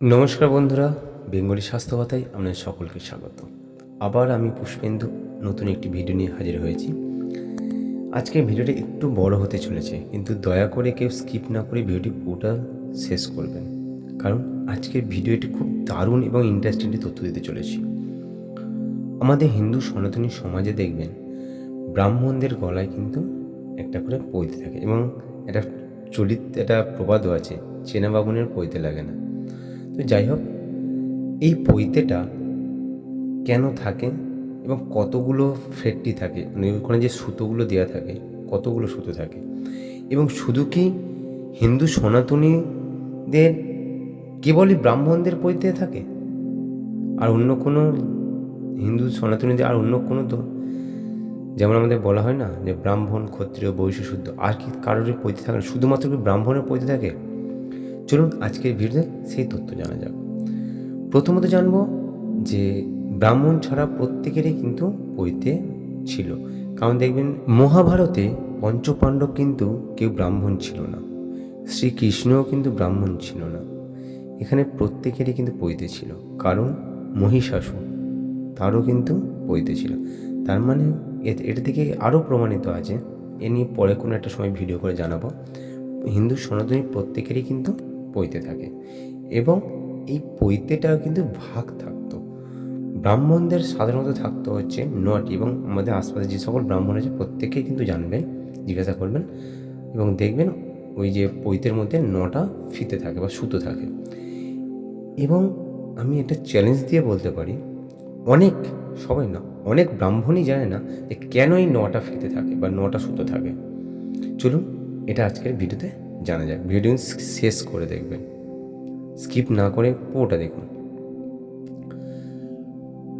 নমস্কার বন্ধুরা, বেঙ্গলি স্বাস্থ্য কথায় আপনাদের সকলকে স্বাগত। আবার আমি পুষ্পেন্দু, নতুন একটি ভিডিও নিয়ে হাজির হয়েছি। আজকে ভিডিওটি একটু বড় হতে চলেছে, কিন্তু দয়া করে কেউ স্কিপ না করে ভিডিওটি পুরোটা শেষ করবেন। কারণ আজকের ভিডিওটি খুব দারুণ এবং ইন্টারেস্টিং তথ্য দিতে চলেছি। আমাদের হিন্দু সনাতনী সমাজে দেখবেন, ব্রাহ্মণদের গলায় কিন্তু একটা করে পৈতে থাকে এবং একটা চলিত, একটা প্রবাদও আছে, চেনা বাবুনের পৈতে লাগে না। তো যাই হোক, এই পৈতেটা কেন থাকে এবং কতগুলো ফ্রেটটি থাকে? মানে ওখানে যে সুতোগুলো দেওয়া থাকে, কতগুলো সুতো থাকে? এবং শুধু কি হিন্দু সনাতনীদের কেবলই ব্রাহ্মণদের পৈতে থাকে? আর অন্য কোনো হিন্দু সনাতনীদের, আর অন্য কোনো তো যেমন আমাদের বলা হয় না যে ব্রাহ্মণ, ক্ষত্রিয় বৈশ্য শুদ্ধ, আর কি কারোরই পৈতে থাকে না। শুধুমাত্র কি ব্রাহ্মণের পৈতে থাকে? চলুন আজকের ভিডিওতে সেই তথ্য জানা যাক। প্রথমত জানব যে ব্রাহ্মণ ছাড়া প্রত্যেকেরই কিন্তু পৈতে ছিল। কারণ দেখবেন, মহাভারতে পঞ্চপাণ্ডব কিন্তু কেউ ব্রাহ্মণ ছিল না। শ্রীকৃষ্ণও কিন্তু ব্রাহ্মণ ছিল না। এখানে প্রত্যেকেরই কিন্তু পৈতে ছিল। কারণ মহিষাসুর, তারও কিন্তু পৈতে ছিল। তার মানে এটা থেকে আরও প্রমাণিত আছে। এ নিয়ে পরে কোনো একটা সময় ভিডিও করে জানাব। হিন্দু সনাতনী প্রত্যেকেরই কিন্তু পৈতে থাকে। এবং এই পৈতেটাও কিন্তু ভাগ থাকতো। ব্রাহ্মণদের সাধারণত থাকতো হচ্ছে নটি এবং আমাদের আশপাশে যে সকল ব্রাহ্মণ আছে প্রত্যেকেই কিন্তু জানবেন, জিজ্ঞাসা করবেন এবং দেখবেন ওই যে পৈতের মধ্যে নটা ফিতে থাকে বা সুতো থাকে। এবং আমি একটা চ্যালেঞ্জ দিয়ে বলতে পারি, অনেক, সবাই না, অনেক ব্রাহ্মণই জানে না যে কেন এই নটা ফিতে থাকে বা নটা সুতো থাকে। চলুন, এটা আজকের ভিডিওতে জানা যাক। ভিডিও শেষ করে দেখবেন। স্কিপ না করে পুরোটা দেখুন।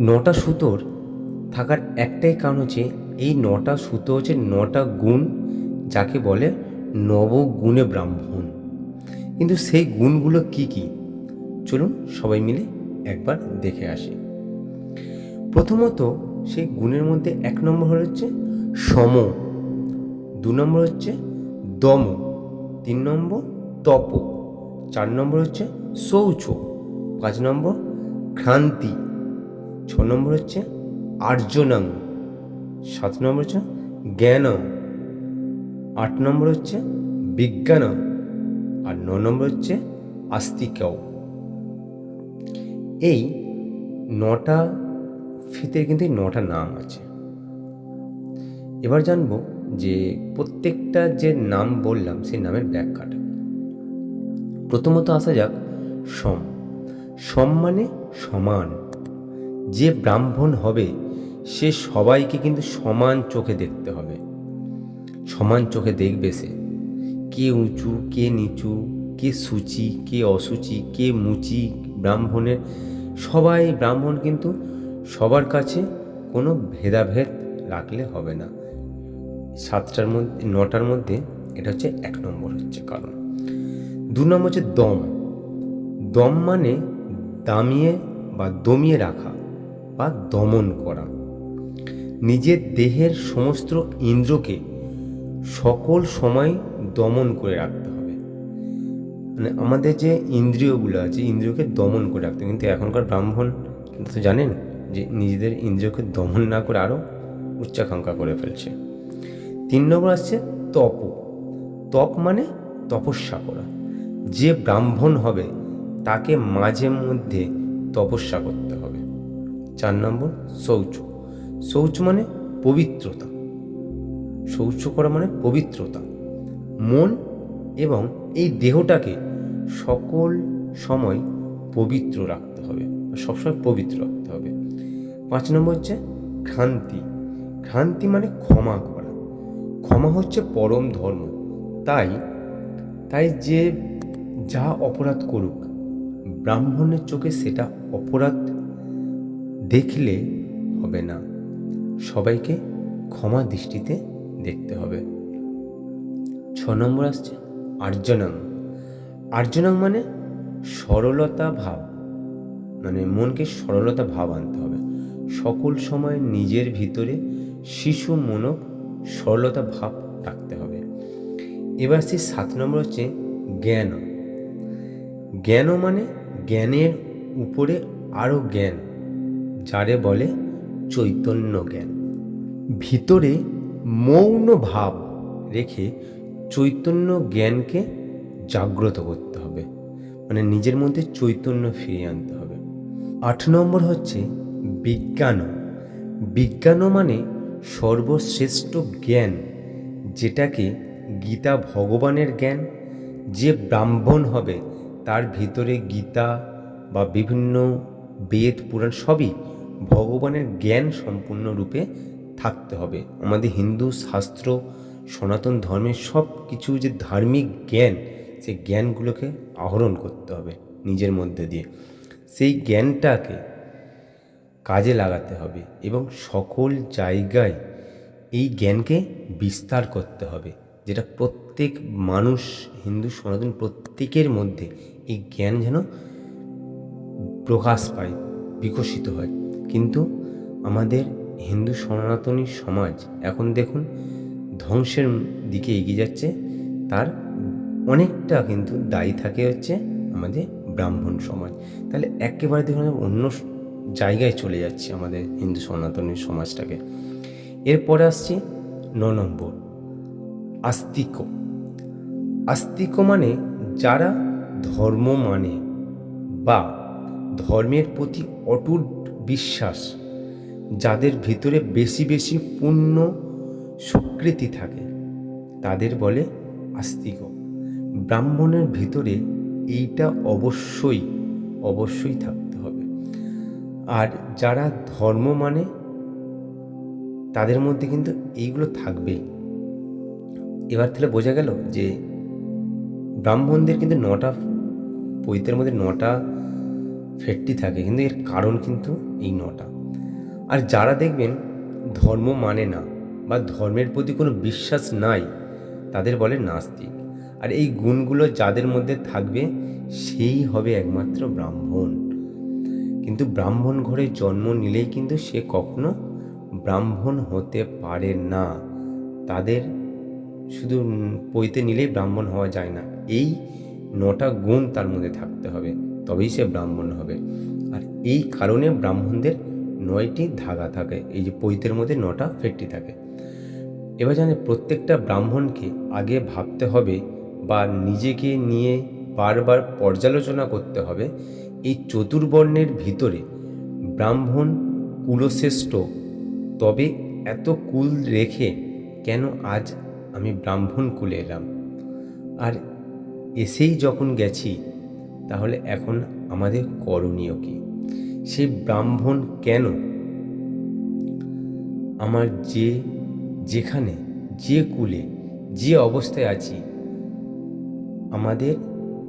নটা সুতোর থাকার একটাই কারণ হচ্ছে, এই নটা সুতো হচ্ছে নটা গুণ যাকে বলে নবগুণে ব্রাহ্মণ। কিন্তু সেই গুণগুলো কি কি? চলুন সবাই মিলে একবার দেখে আসি। প্রথমত, সেই গুণের মধ্যে এক নম্বর হচ্ছে সম। দু নম্বর হচ্ছে দম। তিন নম্বর তপ, চার নম্বর হচ্ছে শৌচ পাঁচ নম্বর ক্রান্তি, ছ নম্বর হচ্ছে আর্যনাং সাত নম্বর হচ্ছে জ্ঞান, আট নম্বর হচ্ছে বিজ্ঞান, আর ন নম্বর হচ্ছে আস্তিকাও। এই নটা ফিতে কিন্তু এই নটা নাম আছে। এবার জানব যে প্রত্যেকটা যে নাম বললাম, সেই নামের ব্যাখ্যাটা। প্রথমত আসা যাক, সম। সম মানে সমান। যে ব্রাহ্মণ হবে, সে সবাইকে কিন্তু সমান চোখে দেখতে হবে। সমান চোখে দেখবে সে। কে উঁচু, কে নিচু, কে সূচি, কে অসুচি, কে মুচি, ব্রাহ্মণের সবাই, ব্রাহ্মণ কিন্তু সবার কাছে কোনো ভেদাভেদ রাখলে হবে না। সাতটার মধ্যে, নটার মধ্যে, এটা হচ্ছে এক নম্বর হচ্ছে কারণ। দু নম্বর হচ্ছে দম। দম মানে দামিয়ে বা দমিয়ে রাখা বা দমন করা। নিজের দেহের সমস্ত ইন্দ্রকে সকল সময় দমন করে রাখতে হবে। মানে আমাদের যে ইন্দ্রিয়গুলো আছে, ইন্দ্রিয়কে দমন করে রাখতে। কিন্তু এখনকার ব্রাহ্মণ তো জানেন যে নিজেদের ইন্দ্রিয়কে দমন না করে আরও উচ্চাকাঙ্ক্ষা করে ফেলছে। তিন নম্বর আসছে তপ। তপ মানে তপস্যা করা যে ব্রাহ্মণ হবে, তাকে মাঝে মধ্যে তপস্যা করতে হবে। চার নম্বর, শৌচ। শৌচ মানে পবিত্রতা। শৌচ করা মানে পবিত্রতা। মন এবং এই দেহটাকে সকল সময় পবিত্র রাখতে হবে সবসময় পবিত্র রাখতে হবে। পাঁচ নম্বর হচ্ছে ক্ষান্তি ক্ষান্তি মানে ক্ষমা করা। ক্ষমা হচ্ছে পরম ধর্ম। তাই তাই যে যা অপরাধ করুক, ব্রাহ্মণের চোখে সেটা অপরাধ দেখলে হবে না। সবাইকে ক্ষমা দৃষ্টিতে দেখতে হবে। ছ নম্বর আসছে আর্যনাং আর্যনাং মানে সরলতা ভাব মানে মনকে সরলতা ভাব আনতে হবে। সকল সময় নিজের ভিতরে শিশু মনক সরলতা ভাব রাখতে হবে। এবার সেই সাত নম্বর হচ্ছে জ্ঞান। জ্ঞান মানে জ্ঞানের উপরে আরও জ্ঞান, যারে বলে চৈতন্য জ্ঞান। ভিতরে মৌন ভাব রেখে চৈতন্য জ্ঞানকে জাগ্রত করতে হবে। মানে নিজের মধ্যে চৈতন্য ফিরিয়ে আনতে হবে। আট নম্বর হচ্ছে বিজ্ঞান। বিজ্ঞান মানে সর্বশ্রেষ্ঠ জ্ঞান যেটাকে গীতা ভগবানের জ্ঞান? যে ব্রাহ্মণ হবে, তার ভিতরে গীতা বা বিভিন্ন বেদ, পুরাণ সবই ভগবানের জ্ঞান সম্পূর্ণরূপে থাকতে হবে। আমাদের হিন্দু শাস্ত্র, সনাতন ধর্মের সব কিছু যে ধার্মিক জ্ঞান, সেই জ্ঞানগুলোকে আহরণ করতে হবে নিজের মধ্যে দিয়ে। সেই জ্ঞানটাকে কাজে লাগাতে হবে এবং সকল জায়গায় এই জ্ঞানকে বিস্তার করতে হবে, যেটা প্রত্যেক মানুষ, হিন্দু সনাতন প্রত্যেকের মধ্যে এই জ্ঞান যেন প্রকাশ পায়, বিকশিত হয়। কিন্তু আমাদের হিন্দু সনাতনী সমাজ এখন দেখুন ধ্বংসের দিকে এগিয়ে যাচ্ছে, তার অনেকটা কিন্তু দায়ী থাকে হচ্ছে আমাদের ব্রাহ্মণ সমাজ। তাহলে একেবারে দেখুন, অন্য জায়গায় চলে যাচ্ছে আমাদের হিন্দু সনাতনী সমাজটাকে। এরপরে আসছি ন নম্বর আস্তিক। আস্তিক মানে যারা ধর্ম মানে বা ধর্মের প্রতি অটুট বিশ্বাস, যাদের ভিতরে বেশি বেশি পূর্ণ স্বীকৃতি থাকে, তাদের বলে আস্তিক। ব্রাহ্মণের ভিতরে এইটা অবশ্যই অবশ্যই হবে আর যারা ধর্ম মানে তাদের মধ্যে কিন্তু এইগুলো থাকবেই। এবার তাহলে বোঝা গেল যে ব্রাহ্মণদের কিন্তু নটা পৈতের মধ্যে নটা ফেটটি থাকে, কিন্তু এর কারণ কিন্তু এই নটা। আর যারা দেখবেন ধর্ম মানে না বা ধর্মের প্রতি কোনো বিশ্বাস নাই, তাদের বলে নাস্তিক। আর এই গুণগুলো যাদের মধ্যে থাকবে, সেই হবে একমাত্র ব্রাহ্মণ। কিন্তু ব্রাহ্মণ ঘরে জন্ম নিলেই কিন্তু সে কখনো ব্রাহ্মণ হতে পারে না। তাদের শুধু পইতে নিলেই ব্রাহ্মণ হওয়া যায় না। এই নটা গুণ তার মধ্যে থাকতে হবে, তবেই সে ব্রাহ্মণ হবে। আর এই কারণে ব্রাহ্মণদের নয়টি ধাগা থাকে, এই যে পৈতের মধ্যে নটা ফেটটি থাকে। এবার জানে প্রত্যেকটা ব্রাহ্মণকে আগে ভাবতে হবে বা নিজেকে নিয়ে বারবার পর্যালোচনা করতে হবে এই চতুর্বর্ণের ভিতরে ব্রাহ্মণ কুলশ্রেষ্ঠ, তবে এত কুল রেখে কেন আজ আমি ব্রাহ্মণ কুলে এলাম? আর এসেই যখন গেছি, তাহলে এখন আমাদের করণীয় কী? সেই ব্রাহ্মণ কেন আমার যে, যেখানে, যে কুলে, যে অবস্থায় আছি, আমাদের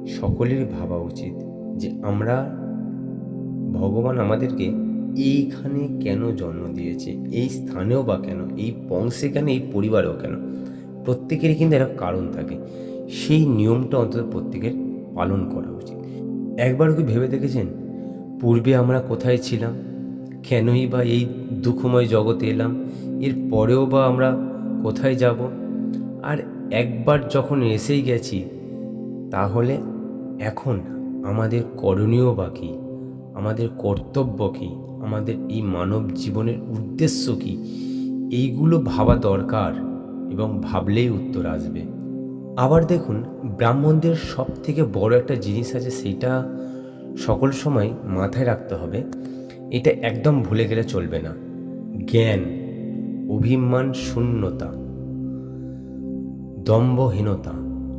সকলের ভাবা উচিত। যে আমরা, ভগবান আমাদেরকে এইখানে কেন জন্ম দিয়েছে? এই স্থানেও বা কেন? এই বংশে কেন? এই পরিবারেও কেন? প্রত্যেকেরই কিন্তু একটা কারণ থাকে। সেই নিয়মটা অন্তত প্রত্যেকের পালন করা উচিত। একবার কি ভেবে দেখেছেন? পূর্বে আমরা কোথায় ছিলাম? কেনই বা এই দুঃখময় জগতে এলাম? এর পরেও বা আমরা কোথায় যাব? আর একবার যখন এসেই গেছি, তাহলে এখন আমাদের করণীয় বা কী? আমাদের কর্তব্য কী? আমাদের এই মানব জীবনের উদ্দেশ্য কী? এইগুলো ভাবা দরকার এবং ভাবলেই উত্তর আসবে। আবার দেখুন, ব্রাহ্মণদের সব থেকে বড় একটা জিনিস আছে সেটা সকল সময় মাথায় রাখতে হবে। এটা একদম ভুলে গেলে চলবে না। জ্ঞান, অভিমান, শূন্যতা, দম্ভহীনতা,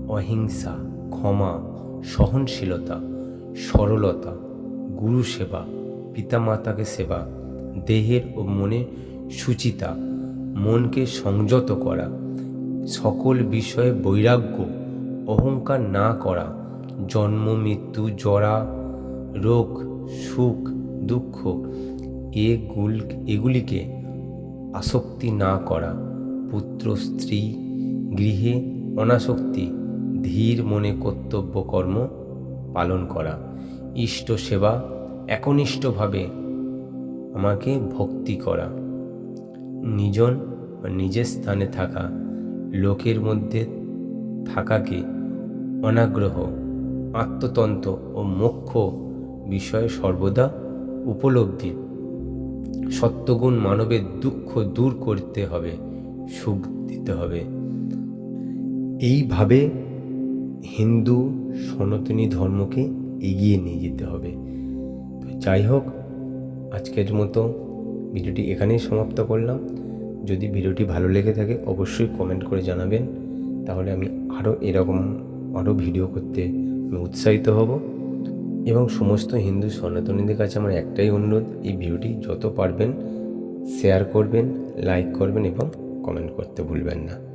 অহিংসা, ক্ষমা, সহনশীলতা সরলতা, গুরু সেবা, পিতামাতাকে সেবা, দেহের ও মনে সুচিতা, মনকে সংযত করা, সকল বিষয়ে বৈরাগ্য, অহংকার না করা, জন্ম, মৃত্যু, জরা, রোগ, সুখ, দুঃখ এগুল এগুলিকে আসক্তি না করা, পুত্র, স্ত্রী, গৃহে অনাসক্তি, ধীর মনে কর্তব্য কর্ম পালন করা। ইষ্ট সেবা একনিষ্ঠভাবে আমাকে ভক্তি করা। নিজন বা নিজের স্থানে থাকা লোকের মধ্যে থাকাকে অনাগ্রহ আত্মতন্ত্র ও মোক্ষ বিষয়ে সর্বদা উপলব্ধি। সত্যগুণ মানবের দুঃখ দূর করতে হবে, সুখ দিতে হবে। এইভাবে হিন্দু সনাতনী ধর্মকে এগিয়ে নিয়ে যেতে হবে। তো যাই হোক, আজকের মতো ভিডিওটি এখানেই সমাপ্ত করলাম। যদি ভিডিওটি ভালো লেগে থাকে, অবশ্যই কমেন্ট করে জানাবেন। তাহলে আমি আরও এরকম আরও ভিডিও করতে আমি উৎসাহিত হব। এবং সমস্ত হিন্দু সনাতনীদের কাছে আমার একটাই অনুরোধ, এই ভিডিওটি যত পারবেন শেয়ার করবেন লাইক করবেন এবং কমেন্ট করতে ভুলবেন না।